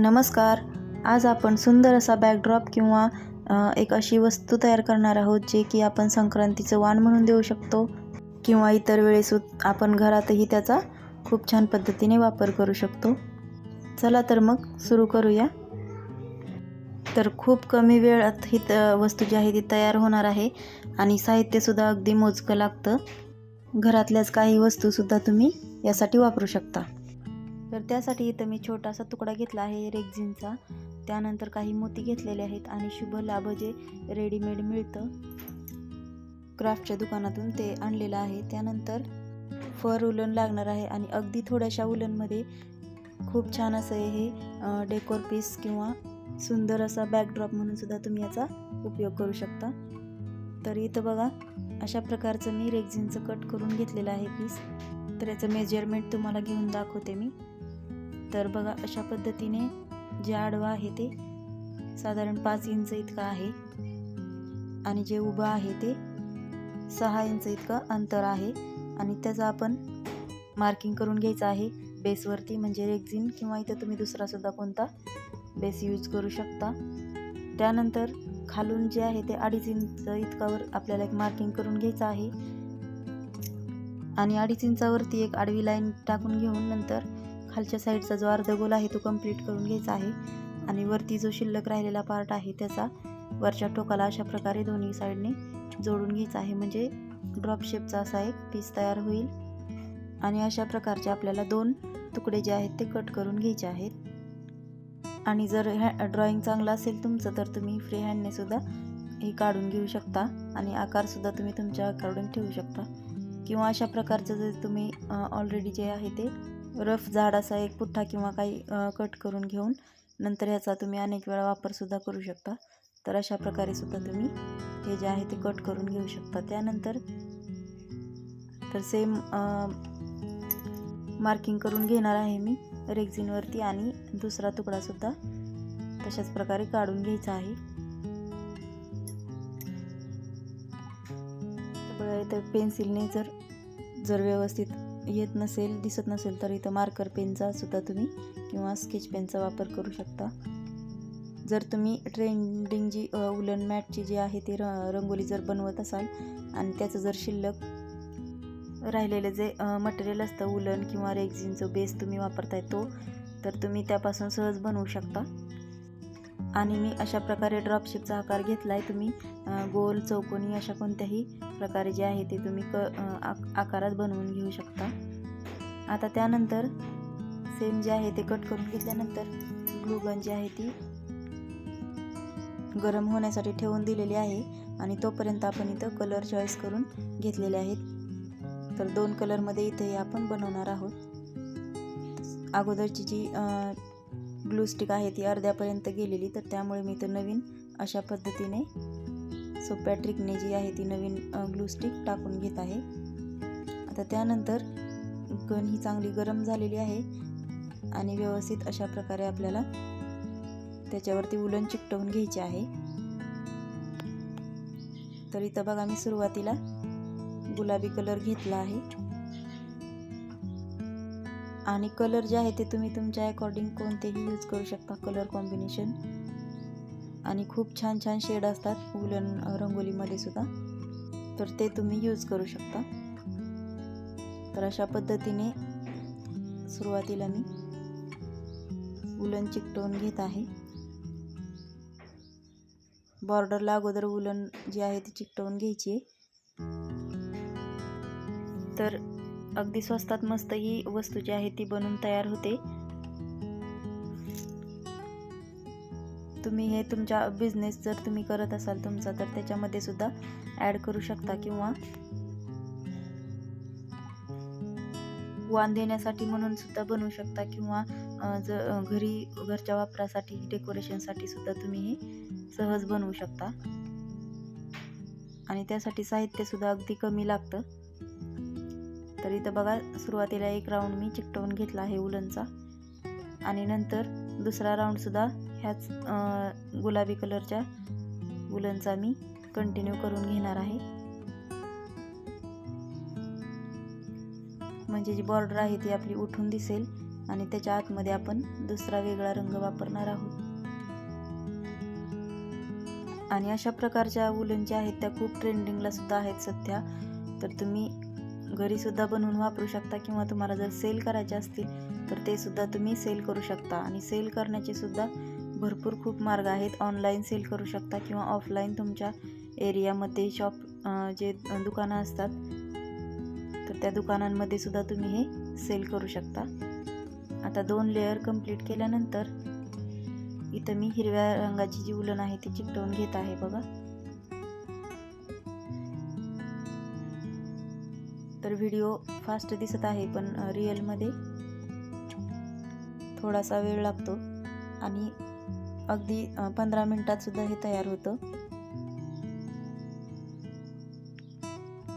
नमस्कार. आज आपण सुंदर असा बॅकड्रॉप किंवा एक अशी वस्तू तयार करणार आहोत जे की आपण संक्रांतीचं वाण म्हणून देऊ शकतो किंवा इतर वेळेस आपण घरातही त्याचा खूप छान पद्धतीने वापर करू शकतो. चला तर मग सुरू करूया. तर खूप कमी वेळात ही वस्तू जी आहे ती तयार होणार आहे आणि साहित्यसुद्धा अगदी मोजकं लागतं. घरातल्याच काही वस्तूसुद्धा तुम्ही यासाठी वापरू शकता. तर त्यासाठी इथं मी छोटासा तुकडा घेतला आहे रेग्झिनचा. त्यानंतर काही मोती घेतलेले आहेत आणि शुभ लाभ जे रेडीमेड मिळतं क्राफ्टच्या दुकानातून ते आणलेलं आहे. त्यानंतर फर उलन लागणार आहे आणि अगदी थोड्याशा उलनमध्ये खूप छान असं हे डेकोर पीस किंवा सुंदर असा बॅकड्रॉप म्हणून सुद्धा तुम्ही याचा उपयोग करू शकता. तर इथं बघा अशा प्रकारचं मी रेग्झिनचं कट करून घेतलेलं आहे पीस तर याचं मेजरमेंट तुम्हाला घेऊन दाखवते मी. तर बघा अशा पद्धतीने जे आडवा आहे ते साधारण पाच इंच इतका आहे. आणि जे उभं आहे ते सहा इंच इतकं अंतर आहे. आणि त्याचं आपण मार्किंग करून घ्यायचं आहे. बेसवरती म्हणजे रेक्झिन किंवा इथं तुम्ही दुसरासुद्धा कोणता बेस यूज करू शकता. त्यानंतर खालून जे आहे ते अडीच इंच इतकावर आपल्याला एक मार्किंग करून घ्यायचं आहे. आणि अडीच इंचावरती एक आडवी लाईन टाकून घेऊन नंतर खालच्या साईडचा जो अर्ध गोल आहे तो कंप्लीट करून घ्यायचा आहे. आणि वरती जो शिल्लक राहिलेला पार्ट आहे त्याचा वरच्या टोकाला अशा प्रकारे दोन्ही साईडने जोडून घ्यायचा आहे. म्हणजे ड्रॉप शेपचा असा एक पीस तयार होईल. आणि अशा प्रकारचे आपल्याला दोन तुकडे जे आहेत ते कट करून घ्यायचे आहेत. आणि जर हॅ ड्रॉइंग चांगलं असेल तुमचं तर तुम्ही फ्री हँडने सुद्धा हे काढून घेऊ शकता. आणि आकारसुद्धा तुम्ही तुमच्या अकॉर्डिंग ठेवू शकता. किंवा अशा प्रकारचं जर तुम्ही ऑलरेडी जे आहे ते रफ झाड असा एक पुठ्ठा किंवा काही कट करून घेऊन नंतर ह्याचा तुम्ही अनेक वेळा वापरसुद्धा करू शकता. तर अशा प्रकारे सुद्धा तुम्ही हे जे आहे ते कट करून घेऊ शकता. त्यानंतर तर सेम मार्किंग करून घेणार आहे मी रेक्झिनवरती आणि दुसरा तुकडासुद्धा तशाच प्रकारे काढून घ्यायचा आहे. तर पेन्सिलने जर जर व्यवस्थित येत नसेल दिसत नसेल तर इथं मार्कर पेनचा सुद्धा तुम्ही किंवा स्केच पेनचा वापर करू शकता. जर तुम्ही ट्रेंडिंग जी उलन मॅटची जी आहे ती र रंगोली जर बनवत असाल आणि त्याचं जर शिल्लक राहिलेलं जे मटेरियल असतं उलन किंवा रेक्झिनचं बेस तुम्ही वापरताय तो तर तुम्ही त्यापासून सहज बनवू शकता. आणि मी अशा प्रकारे ड्रॉपशिपचा आकार घेतला आहे तुम्ही गोल चौकोनी अशा कोणत्याही प्रकारे जे आहे ते तुम्ही क आकारात बनवून घेऊ शकता. आता त्यानंतर सेम जे आहे ते कट करून घेतल्यानंतर ग्लूगन जी आहे ती गरम होण्यासाठी ठेवून दिलेली आहे आणि तोपर्यंत आपण इथं कलर चॉईस करून घेतलेले आहेत. तर दोन कलरमध्ये इथे आपण बनवणार आहोत. अगोदरची जी ग्लू स्टिक आहे ती अर्ध्यापर्यंत गेलेली तर त्यामुळे मी तर नवीन अशा पद्धतीने सोप्या ट्रिकने जी आहे ती नवीन ग्लू स्टिक टाकून घेत आहे. आता त्यानंतर गण ही चांगली गरम झालेली आहे आणि व्यवस्थित अशा प्रकारे आपल्याला त्याच्यावरती उलन चिकटवून घ्यायचे आहे. तर इथं बघा मी सुरुवातीला गुलाबी कलर घेतला आहे. आणि कलर जे आहे ते तुम्ही तुमच्या अकॉर्डिंग कोणतेही यूज करू शकता कलर कॉम्बिनेशन आणि खूप छान छान शेड असतात उलन रंगोलीमध्ये सुद्धा. तर ते तुम्ही यूज करू शकता. तर अशा पद्धतीने सुरुवातीला मी उलन चिकटवून घेत आहे. बॉर्डरला अगोदर उलन जी आहे ती चिकटवून घ्यायची आहे. तर अगदी स्वस्तात मस्त ही वस्तू जी आहे ती बनून तयार होते. तुम्ही हे तुमच्या बिझनेस जर तुम्ही करत असाल तुमचा तर त्याच्यामध्ये सुद्धा ॲड करू शकता किंवा वाण देण्यासाठी म्हणून सुद्धा बनवू शकता किंवा ज घरी घरच्या वापरासाठी डेकोरेशनसाठी सुद्धा तुम्ही हे सहज बनवू शकता. आणि त्यासाठी साहित्यसुद्धा अगदी कमी लागतं. तर इथं बघा सुरुवातीला एक राऊंड मी चिकटवून घेतला आहे उलनचा. आणि नंतर दुसरा राऊंडसुद्धा ह्याच गुलाबी कलरच्या उलनचा मी कंटिन्यू करून घेणार आहे. म्हणजे जी बॉर्डर आहे ती आपली उठून दिसेल आणि त्याच्या आतमध्ये आपण दुसरा वेगळा रंग वापरणार आहोत. आणि अशा प्रकारच्या वुलन ज्या आहेत त्या खूप ट्रेंडिंगला सुद्धा आहेत सध्या. तर तुम्ही घरीसुद्धा बनवून वापरू शकता किंवा तुम्हाला जर सेल करायचे असतील तर ते सुद्धा तुम्ही सेल करू शकता. आणि सेल करण्याचे सुद्धा भरपूर खूप मार्ग आहेत. ऑनलाईन सेल करू शकता किंवा ऑफलाईन तुमच्या एरियामध्ये शॉप जे दुकानं असतात तर त्या दुकानांमध्ये सुद्धा तुम्ही हे सेल करू शकता. आता दोन लेअर कंप्लीट केल्यानंतर इथं मी हिरव्या रंगाची जी उलन आहे ती चिकटवून घेत आहे बघा. तर व्हिडिओ फास्ट दिसत आहे पण रिअलमध्ये थोडासा वेळ लागतो आणि अगदी पंधरा मिनटात सुद्धा हे तयार होतं.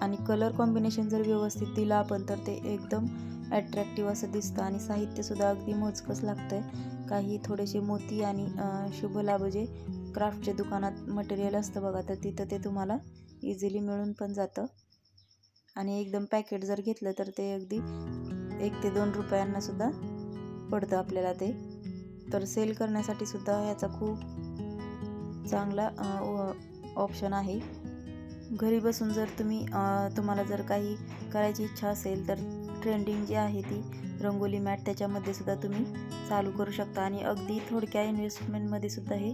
आणि कलर कॉम्बिनेशन जर व्यवस्थित दिलं आपण तर ते एकदम ॲट्रॅक्टिव्ह असं दिसतं आणि साहित्यसुद्धा अगदी मोजकंच लागतं आहे काही थोडेसे मोती आणि शुभ लाभ जे क्राफ्टच्या दुकानात मटेरियल असतं बघा तर तिथं ते तुम्हाला इझिली मिळून पण जातं. आणि एकदम पॅकेट जर घेतलं तर ते अगदी एक ते दोन रुपयांना सुद्धा पडतं आपल्याला ते. तर सेल करण्यासाठी सुद्धा याचा खूप चांगला ऑप्शन आहे. घरी बसून जर तुम्ही तुम्हाला जर काही करायची इच्छा असेल तर ट्रेंडिंग जी आहे ती रंगोली मॅट त्याच्यामध्ये सुद्धा तुम्ही चालू करू शकता. आणि अगदी थोडक्या इन्व्हेस्टमेंटमध्ये सुद्धा हे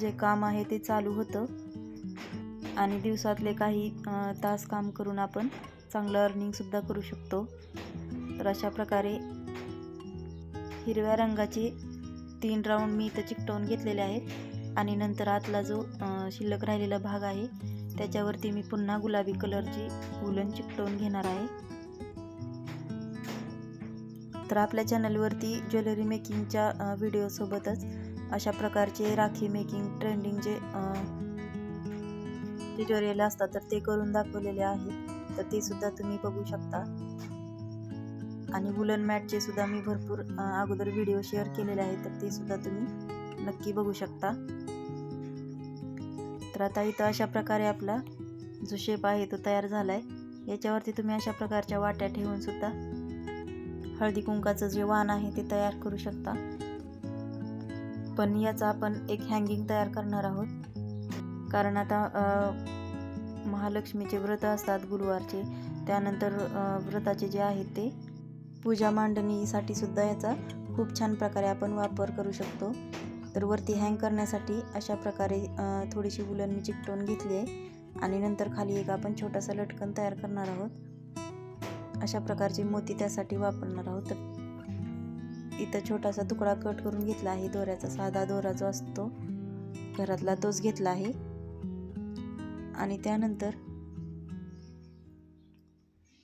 जे काम आहे ते चालू होतं. आणि दिवसातले काही तास काम करून आपण चांगलं अर्निंगसुद्धा करू शकतो. तर अशा प्रकारे हिरव्या रंगाचे तीन राऊंड मी इथं चिकटवून घेतलेले आहेत. आणि नंतर आतला जो शिल्लक राहिलेला भाग आहे त्याच्यावरती मी पुन्हा गुलाबी कलरची उलन चिकटवून घेणार आहे. तर आपल्या चॅनलवरती ज्वेलरी मेकिंगच्या व्हिडिओसोबतच अशा प्रकारचे राखी मेकिंग ट्रेंडिंग जे ट्युटोरियल असतात तर ते करून दाखवलेले आहेत तर ते सुद्धा तुम्ही बघू शकता. आणि वुलन मॅटचे सुद्धा मी भरपूर अगोदर व्हिडिओ शेअर केलेले आहेत तर ते सुद्धा तुम्ही नक्की बघू शकता. तर आता इथं अशा प्रकारे आपला जो शेप आहे तो तयार झाला आहे याच्यावरती तुम्ही अशा प्रकारच्या वाट्या ठेवून सुद्धा हळदी कुंकाचं जे वाण आहे ते तयार करू शकता. पण याचा आपण एक हँगिंग तयार करणार आहोत. कारण आता महालक्ष्मीचे व्रत असतात गुरुवारचे. त्यानंतर व्रताचे जे आहेत ते पूजा मांडणीसाठी सुद्धा याचा खूप छान प्रकारे आपण वापर करू शकतो. तर वरती हँग करण्यासाठी अशा प्रकारे थोडीशी वुलन मी चिकटवून घेतली आहे. आणि नंतर खाली एक आपण छोटासा लटकन तयार करणार आहोत. अशा प्रकारचे मोती त्यासाठी वापरणार आहोत. तर इथं छोटासा तुकडा कट करून घेतला आहे. दोऱ्याचा साधा दोरा जो असतो घरातला तोच घेतला आहे. आणि त्यानंतर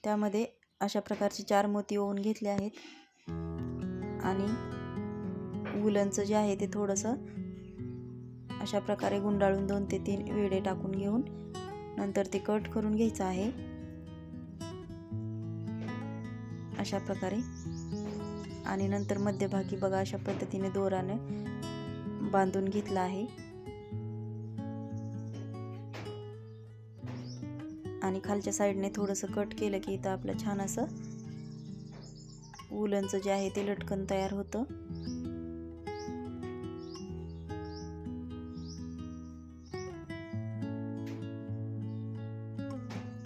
त्यामध्ये अशा प्रकारचे चार मोती ओवून घेतले आहेत. आणि वुलनचं जे आहे ते थोडंसं अशा प्रकारे गुंडाळून दोन ते तीन वेडे टाकून घेऊन नंतर ते कट करून घ्यायचं आहे. अशा प्रकारे. आणि नंतर मध्यभागी बघा अशा पद्धतीने दोराने बांधून घेतला आहे. आणि खालच्या साईडने थोडंसं कट केलं की इथं आपलं छान असं वुलनचं जे आहे ते लटकन तयार होतं.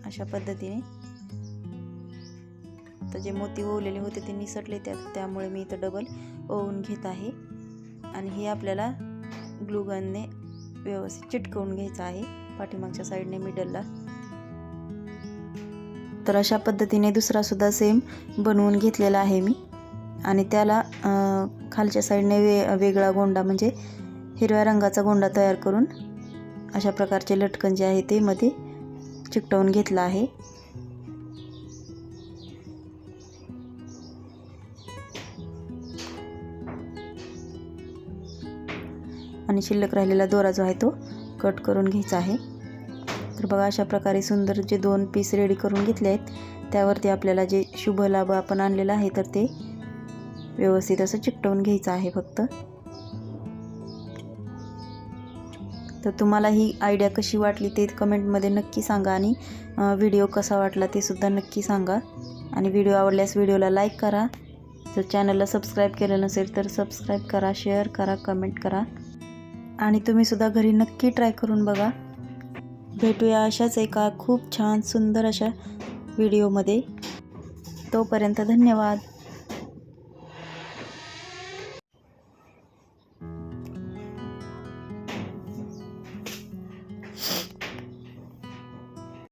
अशा पद्धतीने. तर जे मोती ओवलेले होते ते निसटले त्यात त्यामुळे मी इथं डबल ओवून घेत आहे. आणि हे आपल्याला ग्लुगनने व्यवस्थित चिटकवून घ्यायचं आहे. पाठीमागच्या साईडने मिडलला तर अशा पद्धतीने दुसरासुद्धा सेम बनवून घेतलेला आहे मी. आणि त्याला खालच्या साईडने वे वेगळा गोंडा म्हणजे हिरव्या रंगाचा गोंडा तयार करून अशा प्रकारचे लटकन जे आहे ते मध्ये चिकटवून घेतला आहे. आणि शिल्लक राहिलेला दोरा जो आहे तो कट करून घ्यायचा आहे. तर बघा अशा प्रकारे सुंदर जे दोन पीस रेडी करून घेतले आहेत त्यावरती आपल्याला जे शुभ लाभ आपण आणलेला आहे तर ते व्यवस्थित असं चिकटवून घ्यायचं आहे फक्त. तर तुम्हाला ही आयडिया कशी वाटली ते कमेंटमध्ये नक्की सांगा आणि व्हिडिओ कसा वाटला ते सुद्धा नक्की सांगा. आणि व्हिडिओ आवडल्यास व्हिडिओला लाईक करा. जर चॅनलला सबस्क्राईब केलं नसेल तर सबस्क्राईब करा शेअर करा कमेंट करा. आणि तुम्हीसुद्धा घरी नक्की ट्राय करून बघा. भेटूया अशाच एका खूप छान सुंदर अशा व्हिडिओमध्ये. तोपर्यंत धन्यवाद.